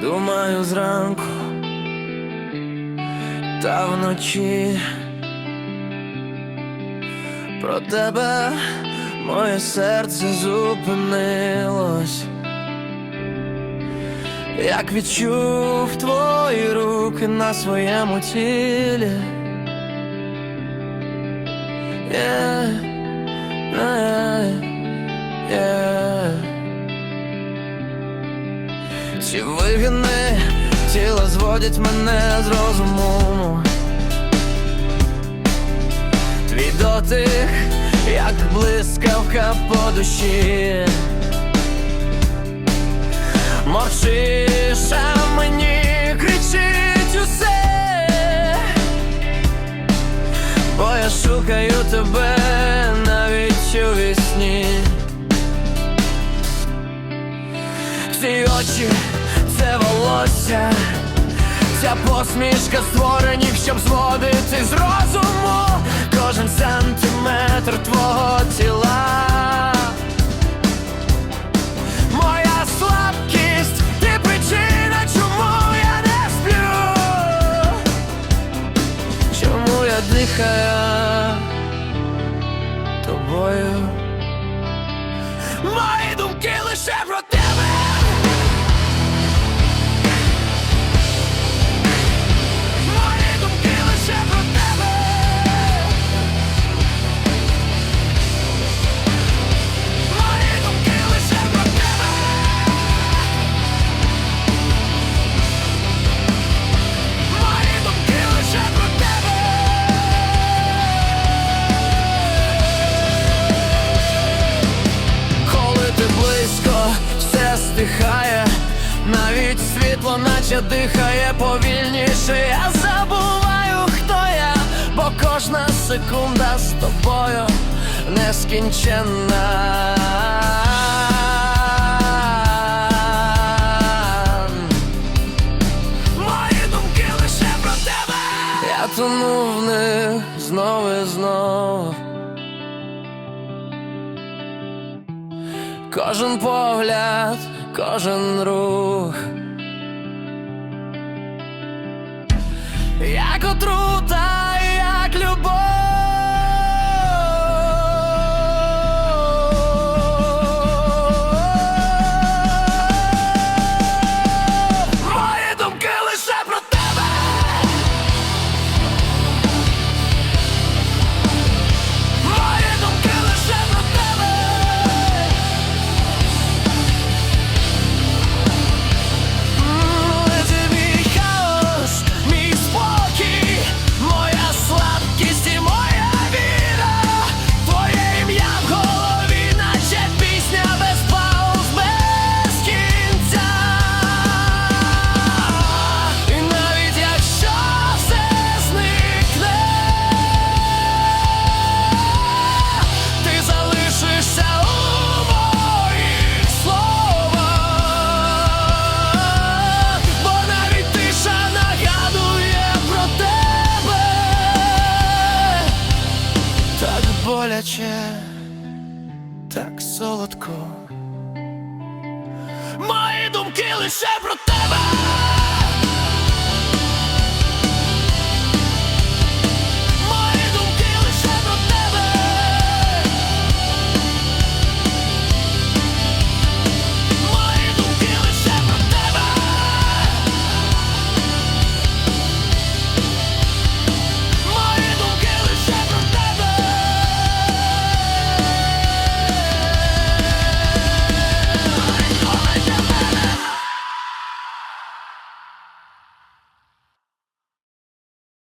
Думаю зранку та вночі про тебе моє серце зупинилось, як відчув твої руки на своєму тілі. Yeah, yeah, yeah. Ці вигини тіла зводять мене з розуму. Твій дотик, як блискавка по душі. Мовчиш, а мені кричить усе. Бо я шукаю тебе навіть у вісні. Ці очі, волосся, ця посмішка створені, щоб зводити з розуму кожен сантиметр твого тіла. Моя слабкість, ти причина, чому я не сплю. Чому я дихаю тобою? Мої думки лише стихає, навіть світло, наче дихає повільніше. Я забуваю, хто я, бо кожна секунда з тобою нескінченна. Мої думки лише про тебе. Я тону в них знов і знов. Кожен погляд, кожен рух. Як отрута, боляче, так солодко. Мої думки лише про тебе.